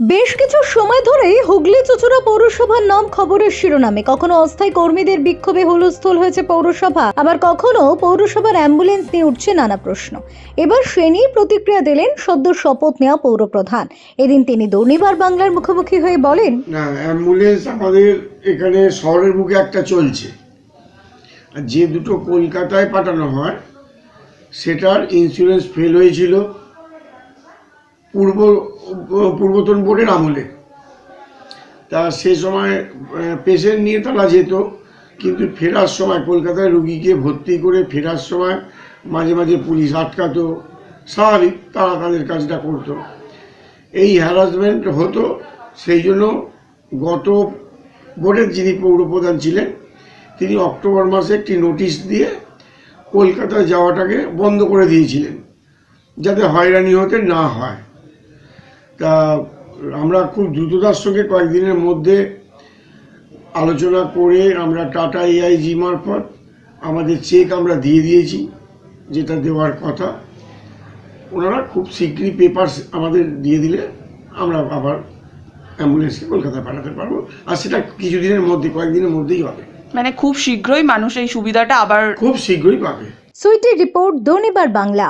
বেশ কিছু সময় ধরেই হুগলি চুচুড়া পৌরসভার নাম খবরের শিরোনামে। কখনো অস্থায়ী কর্মীদের বিক্ষোভে হুলস্থুল হয়েছে পৌরসভা, আবার কখনো পৌরসভার অ্যাম্বুলেন্স নিয়ে উঠছে নানা প্রশ্ন। এবার সে নিয়ে প্রতিক্রিয়া দিলেন সদ্য শপথ নেওয়া পৌরপ্রধান। এদিন তিনি দুর্নিবার বাংলার মুখোমুখি হয়ে বলেন অ্যাম্বুলেন্স আমাদের এখানে শহরের মুখে একটা চলছে। আর যে দুটো কলকাতায় পাঠানো হয়, সেটার ইন্স্যুরেন্স ফেল হয়েছিল। পূর্ব, পূর্বতন বোর্ডের আমলে। তা সে সময় পেশেন্ট নিয়ে তারা যেত, কিন্তু ফেরার সময় কলকাতায় রুগীকে ভর্তি করে ফেরার সময় মাঝে মাঝে পুলিশ আটকাতো, স্বাভাবিক তারা তাদের কাজটা করতো। এই হ্যারাসমেন্ট হতো, সেই জন্য গত বোর্ডের যিনি পৌরপ্রধান ছিলেন, তিনি অক্টোবর মাসে একটি নোটিশ দিয়ে কলকাতায় যাওয়াটাকে বন্ধ করে দিয়েছিলেন, যাতে হয়রানি হতে না হয়। তা আমরা খুব দ্রুততার সঙ্গে কয়েকদিনের মধ্যে আলোচনা করে আমরা টাটা এআইজি মারফত আমাদের চেক আমরা দিয়ে দিয়েছি যেটা দেওয়ার কথা। ওনারা খুব শীঘ্রই পেপার আমাদের দিয়ে দিলে আমরা আবার অ্যাম্বুলেন্সকে কলকাতায় পাঠাতে পারব। আর সেটা কিছুদিনের মধ্যে কয়েকদিনের মধ্যেই হবে। মানে খুব শীঘ্রই মানুষ এই সুবিধাটা আবার খুব শীঘ্রই পাবে। Sweety report Durnibar Bangla.